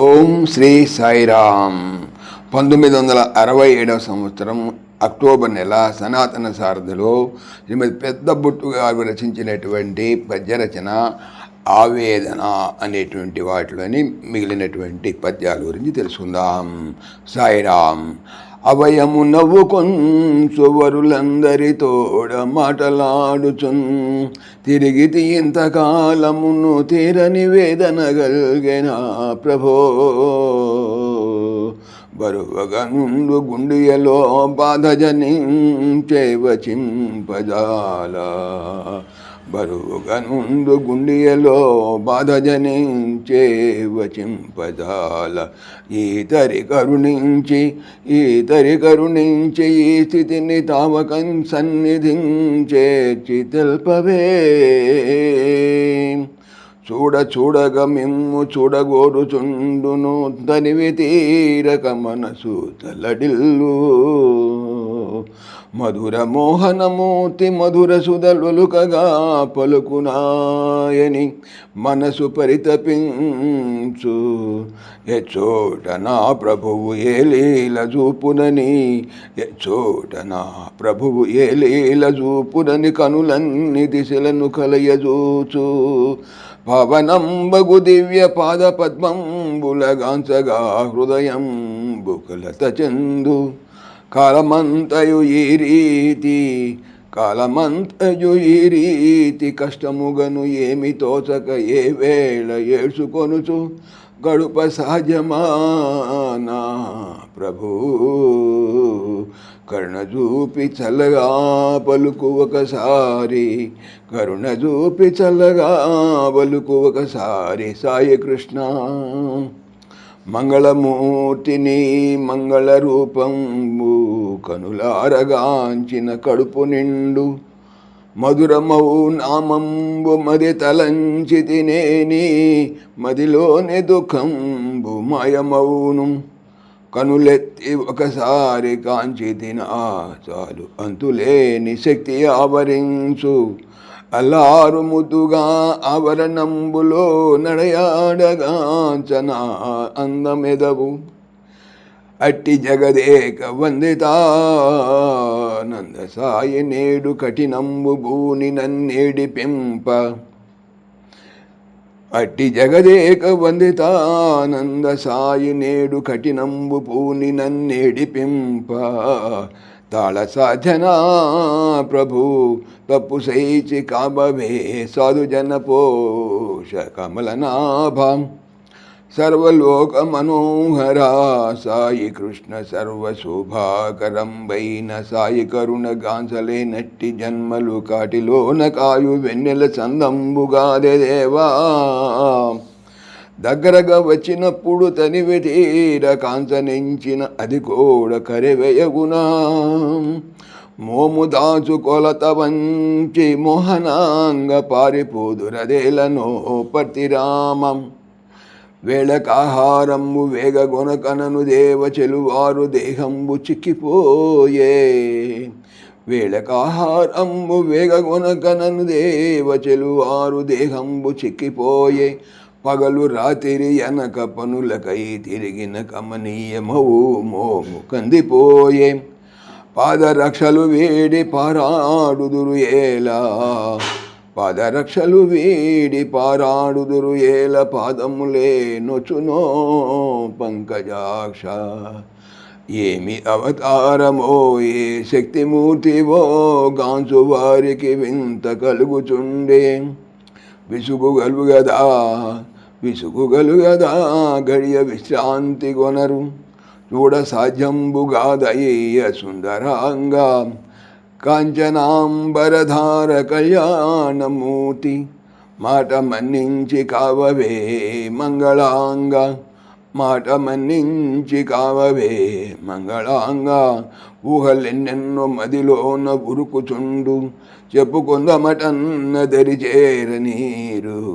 ఓం శ్రీ సాయిరామ్. పంతొమ్మిది వందల అరవై ఏడవ సంవత్సరం అక్టోబర్ నెల సనాతన సారథిలో శ్రీమతి పెద్ద బుట్టు గారు రచించినటువంటి పద్యరచన ఆవేదన అనేటువంటి వాటిలోని మిగిలినటువంటి పద్యాల గురించి తెలుసుకుందాం. సాయిరామ్ అవయము నవ్వుకొంచువరులందరితోడ మాటలాడుచున్. తిరిగి ఇంతకాలమును తీరని వేదన గల్గెనా ప్రభో. బరువగనుండు గుండియలో బాధజనించేవచింపజాల బరువుగనుండు గుండియలో బాధజనించేవచింపజాల ఈతరి కరుణించి ఈతరి కరుణించి ఈ స్థితిని తామకం సన్నిధించే చితల్పవే. చూడ చూడగ మిమ్ము చూడగోరుచుండును తనివి తీరక మనసు తలడిల్లు. మధుర మోహనమూర్తి మధుర సుధలుకగా పలుకునాయని మనసు పరితపించు. ఎచ్చోట నా ప్రభువు ఏ లీల చూపునని ఎచ్చోట నా ప్రభువు ఏ లీల చూపునని కనులన్ని దిశలను కలయజూచు. పవనంబగు దివ్య పాద పద్మంబులగాంచగా హృదయం బుకలత చందు కాలమంతయు ఈ రీతి కాలమంతయు ఈ రీతి కష్టముగను ఏమి తోచక ఏ వేళ ఏడ్చుకొనుచు గడుప సహజమానా ప్రభు. కరుణ చూపి చల్లగా పలుకు ఒకసారి కరుణ చూపి చల్లగా పలుకు ఒకసారి సాయి కృష్ణ. మంగళమూర్తిని మంగళ రూపంబు కనులారగాంచిన కడుపు నిండు మధురమౌ నామంబు మది తలంచి తినేని మదిలోని దుఃఖంబు మయమౌను. కనులెత్తి ఒకసారి కాంచి తినా చాలు అంతులేని శక్తి ఆవరించు. అల్లారు ముద్దుగా ఆవరణంబులో నడయాడగాంచన అందమెదవు. అట్టి జగదేక వందితానంద సాయి నేడు కఠినంబు భూని నన్నేడి పెంప. అట్టి జగదేక వందితానంద సాయి నేడు కఠినంబు పూని నన్నేడి పెంప. తాళ సాధనా ప్రభు తప్పు సైచి కాబవే సాధు జన పోష కమలనాభం. సర్వలోకమనోహరా సాయి కృష్ణ సర్వశోభాకరం వైన సాయి కరుణ గాంసలే నట్టి జన్మలు కాటిలోన కాయు వెన్నెల చందంబుగాదే దేవా. దగ్గరగా వచ్చినప్పుడు తనివి తీర కాంచనించిన అది కూడా కరివేయగునా. మోము దాచు కొలత వంచి మోహనాంగ పారిపోదురదేలనో పతిరామం వేళకాహారంబు వేగగొనకనను దేవ చెలువారు దేహంబు చిక్కిపోయే. వేళకాహారంబు వేగగొనకనను దేవ చెలువారు దేహంబు చిక్కిపోయే. పగలు రాత్రి అనక పనులకై తిరిగిన కమనీయమవు మోము కందిపోయే. పాదరక్షలు వేడి పారాడుదురు ఏలా. పాదరక్షలు వీడి పారాడుదురు ఏల పాదములే నొచునో పంకజాక్ష. ఏమి అవతారమో ఏ శక్తిమూర్తివో గాంచు వారికి వింత కలుగుచుండే. విసుగు గదా విసుగు గలుగదా గడియ విశ్రాంతి కొనరు చూడ సాధ్యంబుగాదయ్య సుందరాంగా. కాంచనాంబరధార కళ్యాణమూర్తి మాట మన్నించి కావవే మంగళాంగ. మాట మన్నించి కావవే మంగళాంగ. ఊహలెన్నెన్నో మదిలోన ఉరుకుచుండు. చెప్పుకుందమటన్న దరిచేర నీరు.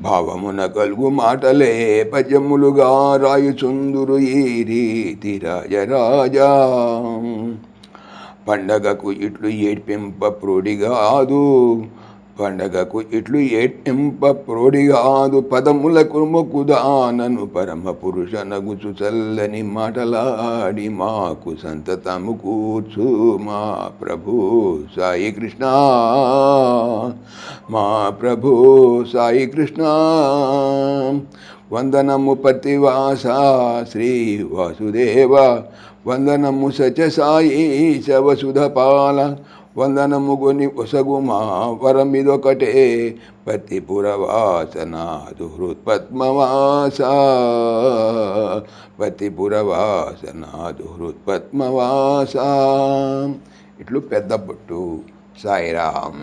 భావమున కలుగు మాటలే పద్యములుగా రాయుచుందురు ఈ రీతి రాజరాజా. పండగకు ఇట్లు ఏడ్పింప ప్రోడిగాదు పండగకు ఇట్లు ఏటింప ప్రోడిగాదు పదములకు మొక్కుదానను పరమ పురుషనగుచు చల్లని మాటలాడి మాకు సంతతము కూర్చు మా ప్రభు సాయి కృష్ణ. మా ప్రభు సాయి కృష్ణ. వందనము పతివాస శ్రీ వాసుదేవ. వందనము సచ సాయి శవసుధపాల వందనము కొని ఒసగు వరమిదొకటే పతిపురవాసనాదు హృత్పద్మవాస పతిపురవాసనాదు హృత్పద్మవాస ఇట్లు పెద్ద పొట్టు సాయిరామ్.